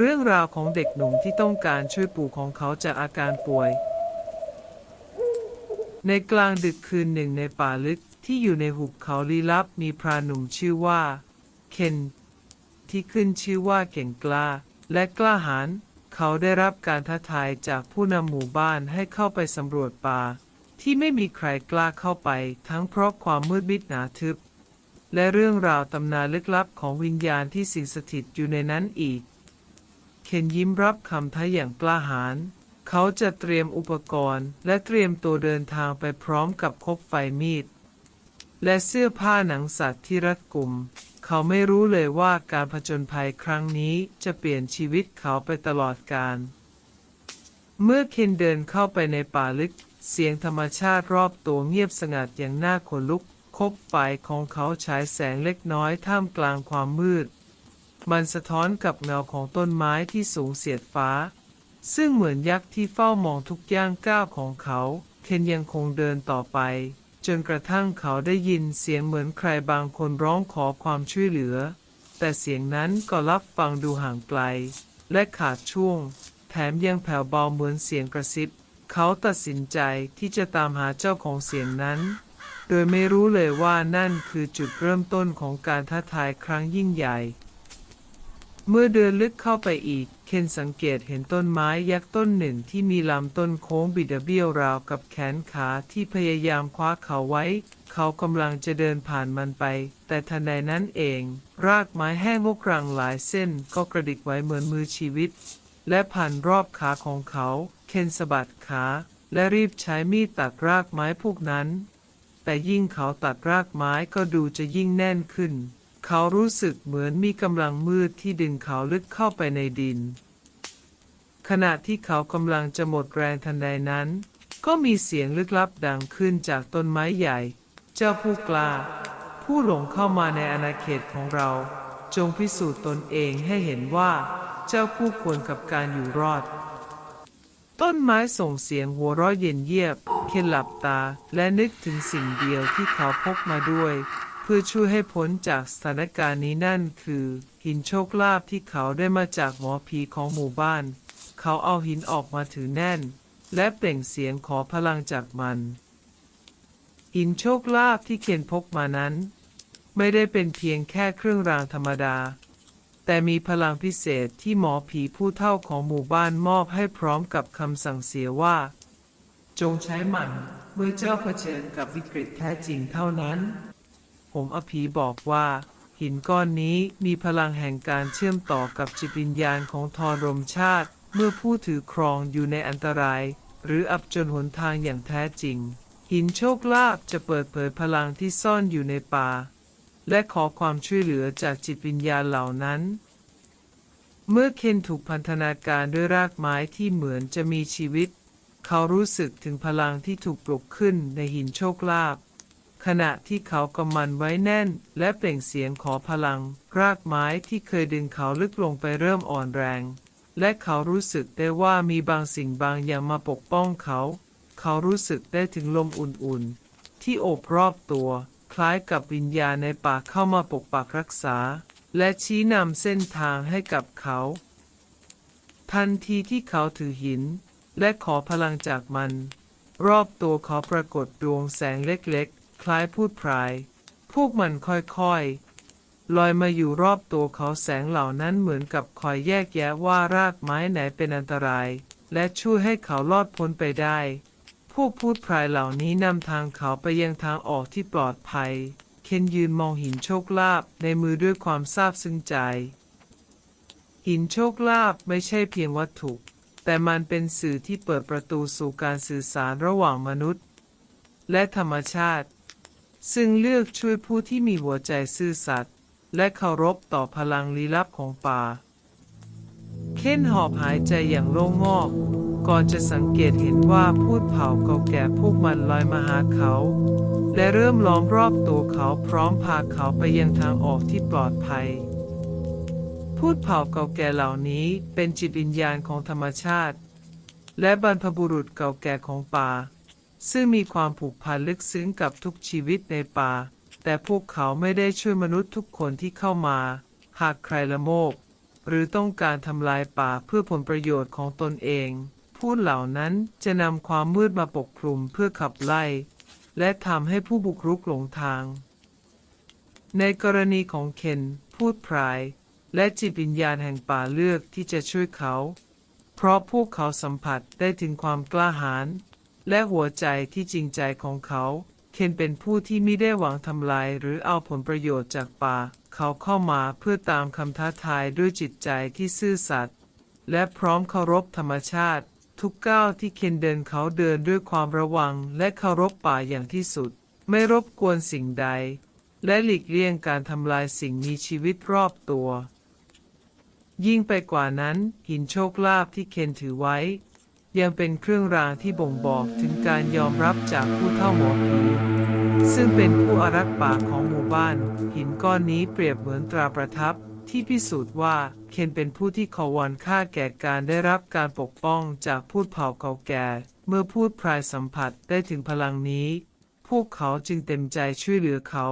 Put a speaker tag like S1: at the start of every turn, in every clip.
S1: เรื่องราวของเด็กหนุ่มที่ต้องการช่วยปู่ของเขาจากอาการป่วย ในกลางดึกคืนหนึ่งในป่าลึกที่อยู่ในหุบเขาลี้ลับมีพรานหนุ่มชื่อว่า เคน ที่ขึ้นชื่อว่าเก่งกล้า และกล้าหาญเขาได้รับการท้าทายจากผู้นำหมู่บ้านให้เข้าไปสำรวจป่า ที่ไม่มีใครกล้าเข้าไป ทั้งเพราะความมืดมิดหนาทึบ และเรื่องราวตำนานลึกลับของวิญญาณที่สิงสถิตอยู่ในนั้นอีก เคนยิ้มรับคำท้าอย่างกล้าหาญ เขาจะเตรียมอุปกรณ์ และเตรียมตัวเดินทางไปพร้อมกับคบไฟมีด และเสื้อผ้าหนังสัตว์ที่รัดกุม เขาไม่รู้เลยว่าการผจญภัยครั้งนี้จะเปลี่ยนชีวิตเขาไปตลอดกาล เมื่อเคนเดินเข้าไปในป่าลึก เสียงธรรมชาติรอบตัวเงียบสงัดอย่างน่าขนลุก คบไฟของเขาฉายแสงเล็กน้อยท่ามกลางความมืด มันสะท้อนกับเงาของต้นไม้ที่สูงเสียดฟ้า ซึ่งเหมือนยักษ์ที่เฝ้ามองทุกย่างก้าวของเขา เคนยังคงเดินต่อไป จนกระทั่งเขาได้ยินเสียงเหมือนใครบางคนร้องขอความช่วยเหลือ แต่เสียงนั้นก็รับฟังดูห่างไกล และขาดช่วง แถมยังแผ่วเบาเหมือนเสียงกระซิบ เขาตัดสินใจที่จะตามหาเจ้าของเสียงนั้นโดยไม่รู้เลยว่านั่นคือจุดเริ่มต้นของการท้าทายครั้งยิ่งใหญ่ เมื่อเดินลึกเข้าไปอีก เคนสังเกตเห็นต้นไม้ยักษ์ต้นหนึ่งที่มีลำต้นโค้งบิดเบี้ยวราวกับแขนขาที่พยายามคว้าเขาไว้ เขากำลังจะเดินผ่านมันไป แต่ทันใดนั้นเอง รากไม้แห้งงกรังหลายเส้นก็กระดิกไหวเหมือนมือชีวิต และผ่านรอบขาของเขา เคนสะบัดขา และรีบใช้มีดตัดรากไม้พวกนั้น แต่ยิ่งเขาตัดรากไม้ก็ดูจะยิ่งแน่นขึ้น เขารู้สึกเหมือนมีกำลังมืดที่ดึงเขาลึกเข้าไปในดิน ขณะที่เขากำลังจะหมดแรงทันใดนั้น ก็มีเสียงลึกลับดังขึ้นจากต้นไม้ใหญ่ เจ้าผู้กล้า ผู้หลงเข้ามาในอาณาเขตของเรา จงพิสูจน์ตนเองให้เห็นว่า เจ้าคู่ควรกับการอยู่รอด ต้นไม้ส่งเสียงหัวเราะเย็นเยียบ เคนหลับตาและนึกถึงสิ่งเดียวที่เขาพกมาด้วย เพื่อช่วยให้พ้นจากสถานการณ์นี้นั่นคือ หินโชคลาภที่เขาได้มาจากหมอผีของหมู่บ้าน เขาเอาหินออกมาถือแน่น และเปล่งเสียงขอพลังจากมัน หินโชคลาภที่เคนพกมานั้น ไม่ได้เป็นเพียงแค่เครื่องรางธรรมดา แต่มีพลังพิเศษที่หมอผีผู้เท่าของหมู่บ้านมอบให้พร้อมกับคำสั่งเสียว่า จงใช้มันเมื่อเจ้าเผชิญกับวิกฤตแท้จริงเท่านั้น ผมอภีบอกว่า หินก้อนนี้มีพลังแห่งการเชื่อมต่อกับจิตวิญญาณของทรรมชาติ เมื่อผู้ถือครองอยู่ในอันตราย หรืออับจนหนทางอย่างแท้จริง หินโชคลาภจะเปิดเผยพลังที่ซ่อนอยู่ในป่า และขอความช่วยเหลือจากจิตวิญญาณเหล่านั้น เมื่อเคนถูกพันธนาการด้วยรากไม้ที่เหมือนจะมีชีวิต เขารู้สึกถึงพลังที่ถูกปลุกขึ้นในหินโชคลาภ ขณะที่เขากำมันไว้แน่น และเปล่งเสียงขอพลัง รากไม้ที่เคยดึงเขาลึกลงไปเริ่มอ่อนแรง และเขารู้สึกได้ว่ามีบางสิ่งบางอย่างมาปกป้องเขา เขารู้สึกได้ถึงลมอุ่นๆ ที่โอบรอบตัว คล้ายกับวิญญาณในป่าเข้ามาปกปักรักษา และชี้นำเส้นทางให้กับเขา ทันทีที่เขาถือหิน และขอพลังจากมัน รอบตัวเขาปรากฏดวงแสงเล็กๆ ล้ายพูดพราย พวกมันค่อยๆ ลอยมาอยู่รอบตัวเขาแสงเหล่านั้นเหมือนกับคอยแยกแยะว่ารากไม้ไหนเป็นอันตราย และช่วยให้เขารอดพ้นไปได้ พวกพูดพรายเหล่านี้นำทางเขาไปยังทางออกที่ปลอดภัย เคนยืนมองหินโชคลาภในมือด้วยความซาบซึ้งใจ หินโชคลาภไม่ใช่เพียงวัตถุแต่มันเป็นสื่อที่เปิดประตูสู่การสื่อสารระหว่างมนุษย์ และธรรมชาติ ซึ่งเลือกช่วยผู้ที่มีหัวใจซื่อสัตย์และเคารพต่อพลังลี้ลับของป่า เค้นหอบหายใจอย่างโล่งงอก ก่อนจะสังเกตเห็นว่าพูดเผาเก่าแก่พวกมันลอยมาหาเขา และเริ่มล้อมรอบตัวเขาพร้อมพาเขาไปยังทางออกที่ปลอดภัย พูดเผาเก่าแก่เหล่านี้เป็นจิตวิญญาณของธรรมชาติ และบรรพบุรุษเก่าแก่ของป่า ซึ่งมีความผูกพันลึกซึ้งกับทุกชีวิตในป่า แต่พวกเขาไม่ได้ช่วยมนุษย์ทุกคนที่เข้ามา หากใครละโมบ หรือต้องการทำลายป่าเพื่อผลประโยชน์ของตนเองพูดเหล่านั้นจะนำความมืดมาปกคลุมเพื่อขับไล่ และทำให้ผู้บุกรุกหลงทาง ในกรณีของเคนพูดพราย และจิตวิญญาณแห่งป่าเลือกที่จะช่วยเขา เพราะพวกเขาสัมผัสได้ถึงความกล้าหาญ และหัวใจที่จริงใจของเขา เคนเป็นผู้ที่ไม่ได้หวังทำลายหรือเอาผลประโยชน์จากป่า เขาเข้ามาเพื่อตามคำท้าทายด้วยจิตใจที่ซื่อสัตย์และพร้อมเคารพธรรมชาติ ทุกก้าวที่เคนเดินเขาเดินด้วยความระวังและเคารพป่าอย่างที่สุด ไม่รบกวนสิ่งใด และหลีกเลี่ยงการทำลายสิ่งมีชีวิตรอบตัว ยิ่งไปกว่านั้นหินโชคลาภที่เคนถือไว้ ยังเป็นเครื่องรางที่บ่งบอกถึงการยอมรับจากผู้เฒ่าหมอผีซึ่งเป็นผู้อารักษ์ป่าของหมู่บ้าน หินก้อนนี้เปรียบเหมือนตราประทับที่พิสูจน์ว่าเคนเป็นผู้ที่ขอวอนค่าแก่การได้รับการปกป้องจากพูดเผ่าเก่าแก่ เมื่อพูดพรายสัมผัสได้ถึงพลังนี้ พวกเขาจึงเต็มใจช่วยเหลือเขา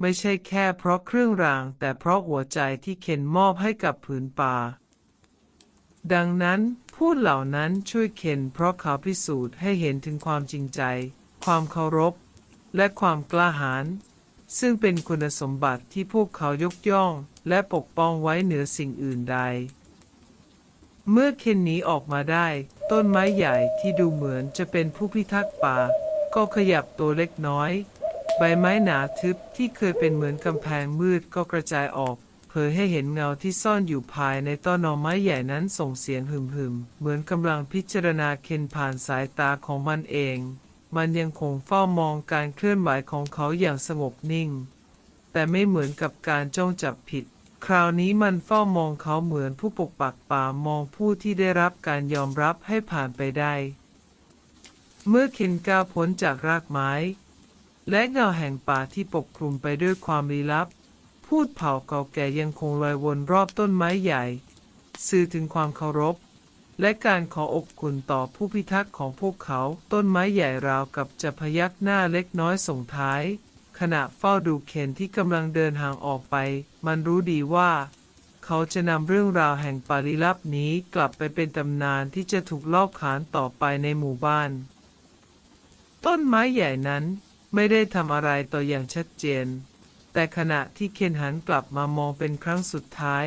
S1: ไม่ใช่แค่เพราะเครื่องราง แต่เพราะหัวใจที่เคนมอบให้กับผืนป่า ดังนั้นพูดเหล่านั้นช่วยเคนเพราะเขาพิสูจน์ให้เห็นถึงความจริงใจ ความเคารพ และความกล้าหาญซึ่งเป็นคุณสมบัติที่พวกเขายกย่อง และปกป้องไว้เหนือสิ่งอื่นใด เมื่อเคนหนีออกมาได้ ต้นไม้ใหญ่ที่ดูเหมือนจะเป็นผู้พิทักษ์ป่า ก็ขยับตัวเล็กน้อย ใบไม้หนาทึบที่เคยเป็นเหมือนกำแพงมืดก็กระจายออก เผยให้เห็นเงาที่ซ่อนอยู่ภายในต้นหน่อไม้ใหญ่นั้นส่งเสียงหึมหึมๆเหมือนกำลังพิจารณาเคนผ่านสายตาของมันเอง มันยังคงเฝ้ามองการเคลื่อนไหวของเขาอย่างสงบนิ่ง แต่ไม่เหมือนกับการจ้องจับผิด คราวนี้มันเฝ้ามองเขาเหมือนผู้ปกปักป่ามองผู้ที่ได้รับการยอมรับให้ผ่านไปได้ เมื่อเคนก้าวพ้นจากรากไม้ และเงาแห่งป่าที่ปกคลุมไปด้วยความลี้ลับ พูดเผ่าเก่าแก่ยังคงลอยวนรอบต้นไม้ใหญ่ สื่อถึงความเคารพ และการขออบคุณต่อผู้พิทักษ์ของพวกเขาต้นไม้ใหญ่ราวกับจะพยักหน้าเล็กน้อยส่งท้าย ขณะเฝ้าดูเคนที่กำลังเดินห่างออกไป มันรู้ดีว่า เขาจะนำเรื่องราวแห่งปาริลับนี้กลับไปเป็นตำนานที่จะถูกเล่าขานต่อไปในหมู่บ้าน ต้นไม้ใหญ่นั้นไม่ได้ทำอะไรต่ออย่างชัดเจน แต่ขณะที่เคนหันกลับมามองเป็นครั้งสุดท้าย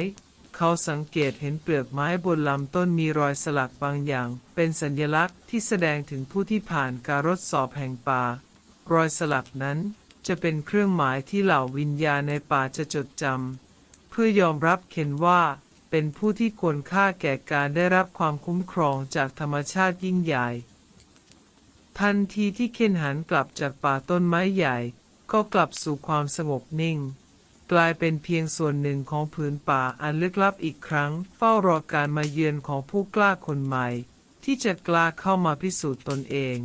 S1: เขาสังเกตเห็นเปลือกไม้บนลำต้นมีรอยสลักบางอย่าง เป็นสัญลักษณ์ที่แสดงถึงผู้ที่ผ่านการทดสอบแห่งป่า รอยสลักนั้นจะเป็นเครื่องหมายที่เหล่าวิญญาณในป่าจะจดจำเพื่อยอมรับเคนว่า เป็นผู้ที่ควรค่าแก่การได้รับความคุ้มครองจากธรรมชาติยิ่งใหญ่ ทันทีที่เคนหันกลับจากป่าต้นไม้ใหญ่ ก็กลับสู่ความสงบนิ่ง กลายเป็นเพียงส่วนหนึ่งของผืนป่าอันลึกลับอีกครั้ง เฝ้ารอการมาเยือนของผู้กล้าคนใหม่ ที่จะกล้าเข้ามาพิสูจน์ตนเอง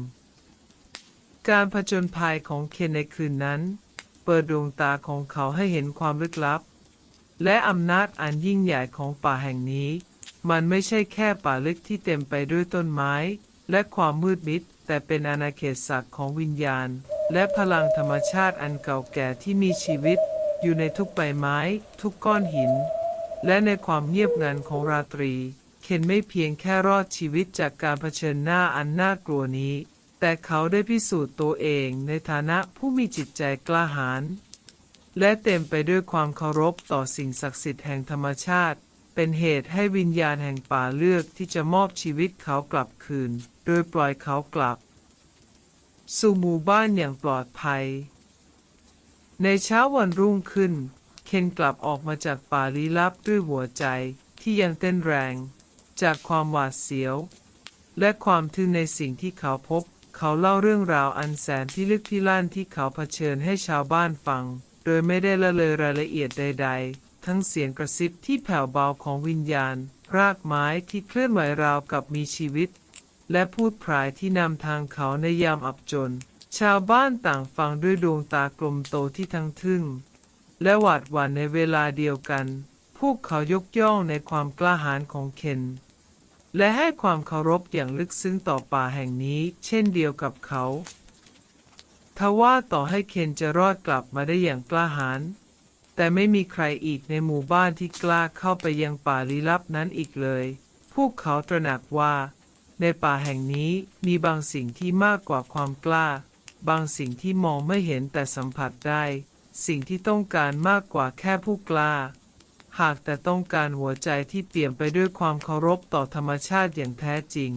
S1: การผจญภัยของเคนในคืนนั้น เปิดดวงตาของเขาให้เห็นความลึกลับ และอำนาจอันยิ่งใหญ่ของป่าแห่งนี้ มันไม่ใช่แค่ป่าลึกที่เต็มไปด้วยต้นไม้ และความมืดมิดแต่เป็นอาณาเขตศักดิ์ของวิญญาณ และพลังธรรมชาติอันเก่าแก่ที่มีชีวิต อยู่ในทุกใบไม้ ทุกก้อนหิน และในความเงียบงันของราตรี เคนไม่เพียงแค่รอดชีวิตจากการเผชิญหน้าอันน่ากลัวนี้ แต่เขาได้พิสูจน์ตัวเองในฐานะผู้มีจิตใจกล้าหาญและเต็มไปด้วยความเคารพต่อสิ่งศักดิ์สิทธิ์แห่งธรรมชาติ เป็นเหตุให้วิญญาณแห่งป่าเลือกที่จะมอบชีวิตเขากลับคืน โดยปล่อยเขากลับ สู่หมู่บ้านอย่างปลอดภัย ในเช้าวันรุ่งขึ้น เคนกลับออกมาจากป่าลี้ลับด้วยหัวใจที่ยังเต้นแรง จากความหวาดเสียว และความทึ่งในสิ่งที่เขาพบ เขาเล่าเรื่องราวอันแสนพิลึกพิลั่นที่เขาเผชิญให้ชาวบ้านฟัง โดยไม่ได้ละเลยรายละเอียดใด ๆ ทั้งเสียงกระซิบที่แผ่วเบาของวิญญาณรากไม้ที่เคลื่อนไหวราวกับมีชีวิต และพูดพรายที่นำทางเขาในยามอับจน ชาวบ้านต่างฟังด้วยดวงตากลมโตที่ทั้งทึ่ง และหวาดหวั่นในเวลาเดียวกัน พวกเขายกย่องในความกล้าหาญของเคน และให้ความเคารพอย่างลึกซึ้งต่อป่าแห่งนี้ เช่นเดียวกับเขาทว่าต่อให้เคนจะรอดกลับมาได้อย่างกล้าหาญแต่ไม่มีใครอีกในหมู่บ้านที่กล้าเข้าไปยังป่าลี้ลับนั้นอีกเลย พวกเขาตระหนักว่า ในป่าแห่งนี้มีบางสิ่งที่มากกว่าความกล้า บางสิ่งที่มองไม่เห็นแต่สัมผัสได้ สิ่งที่ต้องการมากกว่าแค่ผู้กล้า หากแต่ต้องการหัวใจที่เปี่ยมไปด้วยความเคารพต่อธรรมชาติอย่างแท้จริง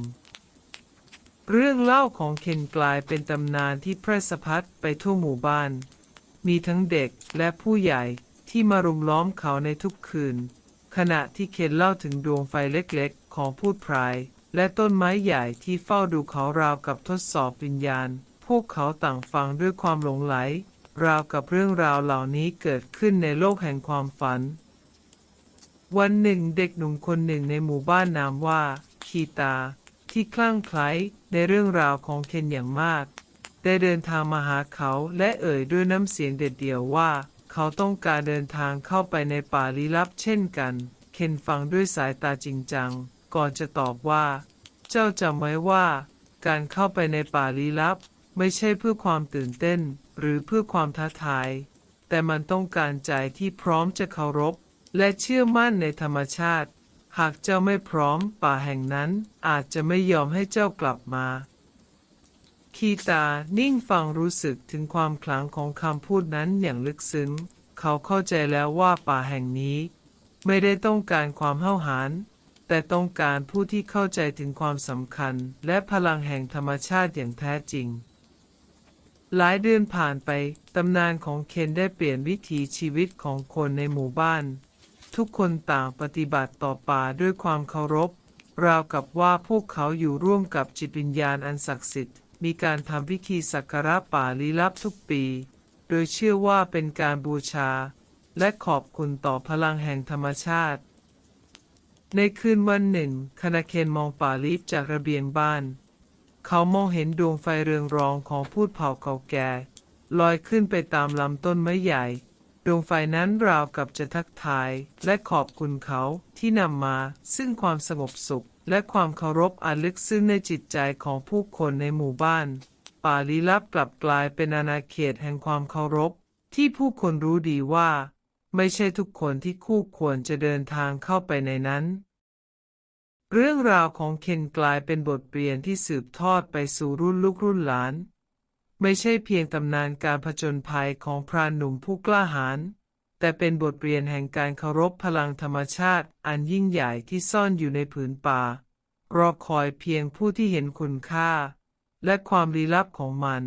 S1: เรื่องเล่าของเคนกลายเป็นตำนานที่แพร่สะพัดไปทั่วหมู่บ้าน มีทั้งเด็กและผู้ใหญ่ที่มารุมล้อมเขาในทุกคืน ขณะที่เคนเล่าถึงดวงไฟเล็กๆ ของพูดพราย และต้นไม้ใหญ่ที่เฝ้าดูเขาราวกับทดสอบวิญญาณ พวกเขาต่างฟังด้วยความหลงไหล ราวกับเรื่องราวเหล่านี้เกิดขึ้นในโลกแห่งความฝัน วันหนึ่งเด็กหนุ่มคนหนึ่งในหมู่บ้านนามว่า คีตา ที่คลั่งไคล้ในเรื่องราวของเคนอย่างมาก ได้เดินทางมาหาเขาและเอ่ยด้วยน้ำเสียงเด็ดเดี่ยวว่า เขาต้องการเดินทางเข้าไปในป่าลี้ลับเช่นกัน เคนฟังด้วยสายตาจริงจัง ก่อนจะตอบว่า เจ้าจำไว้ว่า การเข้าไปในป่าลี้ลับ ไม่ใช่เพื่อความตื่นเต้น หรือเพื่อความท้าทาย แต่มันต้องการใจที่พร้อมจะเคารพ และเชื่อมั่นในธรรมชาติ หากเจ้าไม่พร้อมป่าแห่งนั้นอาจจะไม่ยอมให้เจ้ากลับมาคีตา นิ่งฟังรู้สึกถึงความขลังของคำพูดนั้นอย่างลึกซึ้ง เขาเข้าใจแล้วว่าป่าแห่งนี้ ไม่ได้ต้องการความเห้าหาญ แต่ต้องการผู้ที่เข้าใจถึงความสำคัญ และพลังแห่งธรรมชาติอย่างแท้จริง หลายเดือนผ่านไป ตำนานของเคนได้เปลี่ยนวิถีชีวิตของคนในหมู่บ้าน ทุกคนต่างปฏิบัติต่อป่าด้วยความเคารพ ราวกับว่าพวกเขาอยู่ร่วมกับจิตวิญญาณอันศักดิ์สิทธิ์ มีการทำพิธีสักการะป่าลี้ลับทุกปี โดยเชื่อว่าเป็นการบูชา และขอบคุณต่อพลังแห่งธรรมชาติ ในคืนวันหนึ่งคณะเคนมองป่าลิฟจากระเบียงบ้าน เขามองเห็นดวงไฟเรืองรองของพูดเผ่าเก่าแก่ ลอยขึ้นไปตามลำต้นไม้ใหญ่ ดวงไฟนั้นราวกับจะทักทาย และขอบคุณเขาที่นำมา ซึ่งความสงบสุข และความเคารพอันลึกซึ้งในจิตใจของผู้คนในหมู่บ้าน ป่าลี้ลับกลับกลายเป็นอาณาเขตแห่งความเคารพ ที่ผู้คนรู้ดีว่า ไม่ใช่ทุกคนที่คู่ควรจะเดินทางเข้าไปในนั้น เรื่องราวของเคนกลายเป็นบทเรียนที่สืบทอดไปสู่รุ่นลูกรุ่นหลาน ไม่ใช่เพียงตำนานการผจญภัยของพรานหนุ่มผู้กล้าหาญแต่เป็นบทเรียนแห่งการเคารพพลังธรรมชาติอันยิ่งใหญ่ที่ซ่อนอยู่ในผืนป่ารอคอยเพียงผู้ที่เห็นคุณค่า และความลี้ลับของมัน